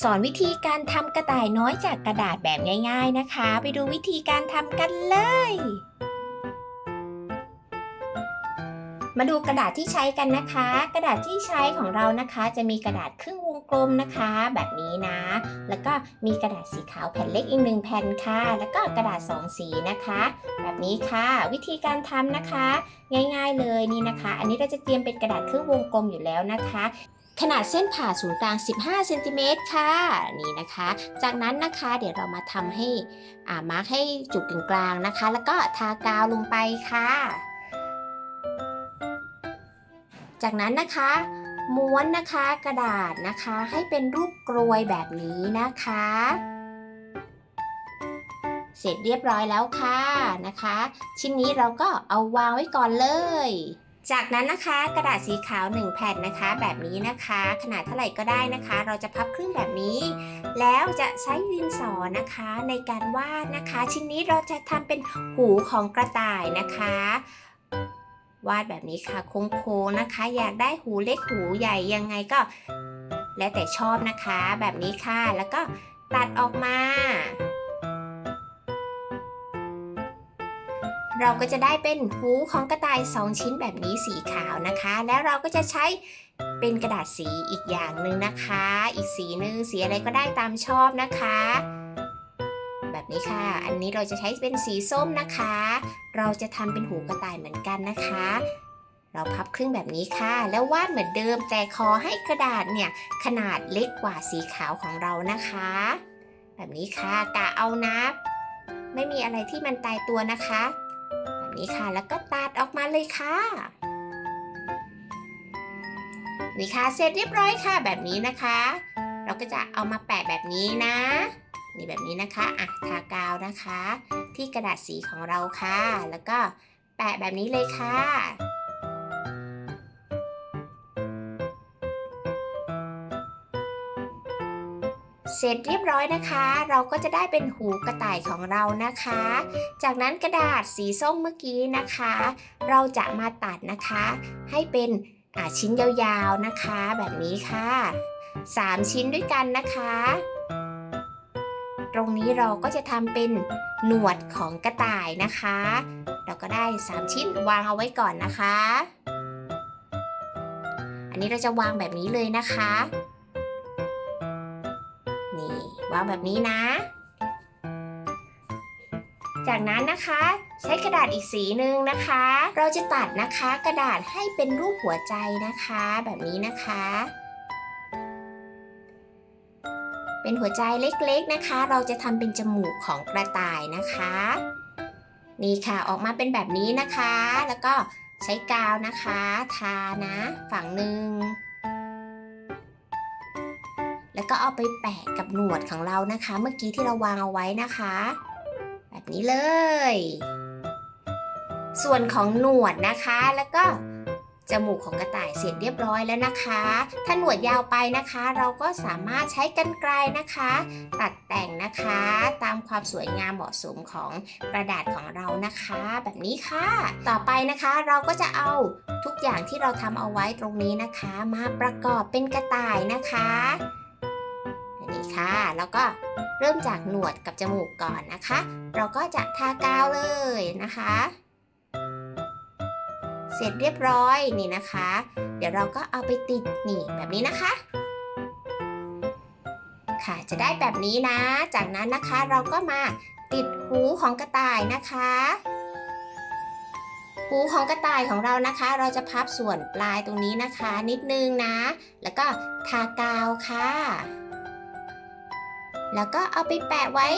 สอนวิธีการทำกระต่ายน้อยจากกระดาษแบบง่าย ๆนะคะ ไปดูวิธีการทำกันเลย มาดูกระดาษที่ใช้กันนะคะ กระดาษที่ใช้ของเรานะคะ จะมีกระดาษครึ่งวงกลมนะคะ แบบนี้นะ แล้วก็มีกระดาษสีขาวแผ่นเล็กอีกหนึ่งแผ่นค่ะ แล้วก็กระดาษสองสีนะคะ แบบนี้ค่ะ วิธีการทำนะคะ ง่าย ๆเลยนี่นะคะ อันนี้เราจะเตรียมเป็นกระดาษครึ่งวงกลมอยู่แล้วนะคะ ขนาดเส้นผ่าศูนย์กลาง 15เซนติเมตรค่ะนี่นะคะ จากนั้นนะคะเดี๋ยวเรามาทำให้อ่ามาร์กให้จุดกึ่งกลางนะคะ แล้วก็ทากาวลงไปค่ะ จากนั้นนะคะม้วนนะคะกระดาษนะคะให้เป็นรูปกรวยแบบนี้นะคะ เสร็จเรียบร้อยแล้วค่ะนะคะ ชิ้นนี้เราก็เอาวางไว้ก่อนเลย จากนั้นนะคะกระดาษสีขาว 1 แผ่นนะคะ แบบนี้นะคะ ขนาดเท่าไหร่ก็ได้นะคะ เราจะพับครึ่งแบบนี้ แล้วจะใช้ดินสอนะคะในการวาดนะคะ ชิ้นนี้เราจะทำเป็นหูของกระต่ายนะคะวาดแบบนี้ค่ะโค้งๆนะคะ อยากได้หูเล็กหูใหญ่ยังไงก็ แล้วแต่ชอบนะคะ แบบนี้ค่ะ แล้วก็ตัดออกมา เราก็จะได้เป็นหูของกระต่าย 2 ชิ้นแบบนี้สีขาวนะคะ แล้วเราก็จะใช้เป็นกระดาษสีอีกอย่างหนึ่งนะคะ อีกสีหนึ่งสีอะไรก็ได้ตามชอบนะคะ แบบนี้ค่ะ อันนี้เราจะใช้เป็นสีส้มนะคะ เราจะทำเป็นหูกระต่ายเหมือนกันนะคะ เราพับครึ่งแบบนี้ค่ะ แล้ววาดเหมือนเดิมแต่ขอให้กระดาษเนี่ยขนาดเล็กกว่าสีขาวของเรานะคะ แบบนี้ค่ะกะเอานะไม่มีอะไรที่มันตายตัวนะคะ นี้ค่ะ แล้วก็ตัดออกมาเลยค่ะ นี่ค่ะเสร็จเรียบร้อยค่ะแบบนี้นะคะ เราก็จะเอามาแปะแบบนี้นะ นี่แบบนี้นะคะอะทากาวนะคะ ที่กระดาษสีของเราค่ะ แล้วก็แปะแบบนี้เลยค่ะ เสร็จเรียบร้อยนะคะ เราก็จะได้เป็นหูกระต่ายของเรานะคะ จากนั้นกระดาษสีส้มเมื่อกี้นะคะ เราจะมาตัดนะคะ ให้เป็นชิ้นยาวๆนะคะ แบบนี้ค่ะ 3 ชิ้นด้วยกันนะคะ ตรงนี้เราก็จะทำเป็นหนวดของกระต่ายนะคะ เราก็ได้ 3 ชิ้นวางเอาไว้ก่อนนะคะ อันนี้เราจะวางแบบนี้เลยนะคะ วางแบบนี้นะ จากนั้นนะคะใช้กระดาษอีกสีหนึ่งนะคะ เราจะตัดนะคะกระดาษให้เป็นรูปหัวใจนะคะ แบบนี้นะคะ เป็นหัวใจเล็กๆนะคะ เราจะทำเป็นจมูกของกระต่ายนะคะ นี่ค่ะออกมาเป็นแบบนี้นะคะ แล้วก็ใช้กาวนะคะ ทานะ ฝั่งหนึ่ง แล้วก็เอาไปแปะกับหนวดของเรานะคะ เมื่อกี้ที่เราวางเอาไว้นะคะ แบบนี้เลย ส่วนของหนวดนะคะแล้วก็จมูกของกระต่ายเสร็จเรียบร้อยแล้วนะคะ ถ้าหนวดยาวไปนะคะ เราก็สามารถใช้กรรไกรนะคะ ตัดแต่งนะคะ ตามความสวยงามเหมาะสมของกระดาษของเรานะคะ แบบนี้ค่ะ ต่อไปนะคะเราก็จะเอาทุกอย่างที่เราทำเอาไว้ตรงนี้นะคะ มาประกอบเป็นกระต่ายนะคะ นี่ค่ะ แล้วก็เริ่มจากหนวดกับจมูกก่อนนะคะ เราก็จะทากาวเลยนะคะ เสร็จเรียบร้อยนี่นะคะ เดี๋ยวเราก็เอาไปติดนี่แบบนี้นะคะ ค่ะจะได้แบบนี้นะ จากนั้นนะคะเราก็มาติดหูของกระต่ายนะคะหูของกระต่ายของเรานะคะ เราจะพับส่วนปลายตรงนี้นะคะ นิดนึงนะ แล้วก็ทากาวค่ะ แล้วก็เอาไปแปะไว้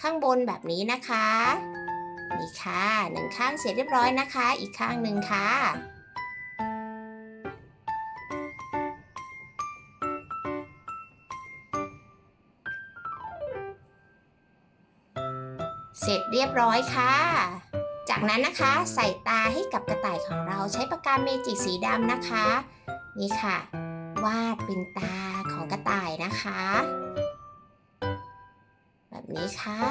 ข้างบนแบบนี้นะคะ นี่ค่ะหนึ่งข้างเสร็จเรียบร้อยนะคะ อีกข้างหนึ่งค่ะเสร็จเรียบร้อยค่ะ จากนั้นนะคะใส่ตาให้กับกระต่ายของเราใช้ปากกาเมจิกสีดำนะคะ นี่ค่ะ วาดเป็นตาของกระต่ายนะคะ นี้ค่ะ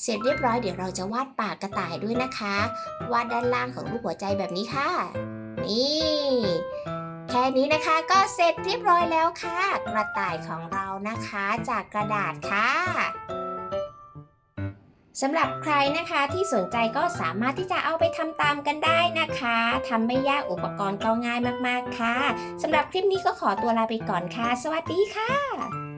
เสร็จเรียบร้อยเดี๋ยวเราจะวาดปากกระต่ายด้วยนะคะ วาดด้านล่างของรูปหัวใจแบบนี้ค่ะ นี่แค่นี้นะคะก็เสร็จเรียบร้อยแล้วค่ะ กระต่ายของเรานะคะจากกระดาษค่ะสำหรับใครนะคะที่สนใจก็สามารถที่จะเอาไปทำตามกันได้นะคะทำไม่ยากอุปกรณ์ก็ง่ายมากๆค่ะสำหรับคลิปนี้ก็ขอตัวลาไปก่อนค่ะ สวัสดีค่ะ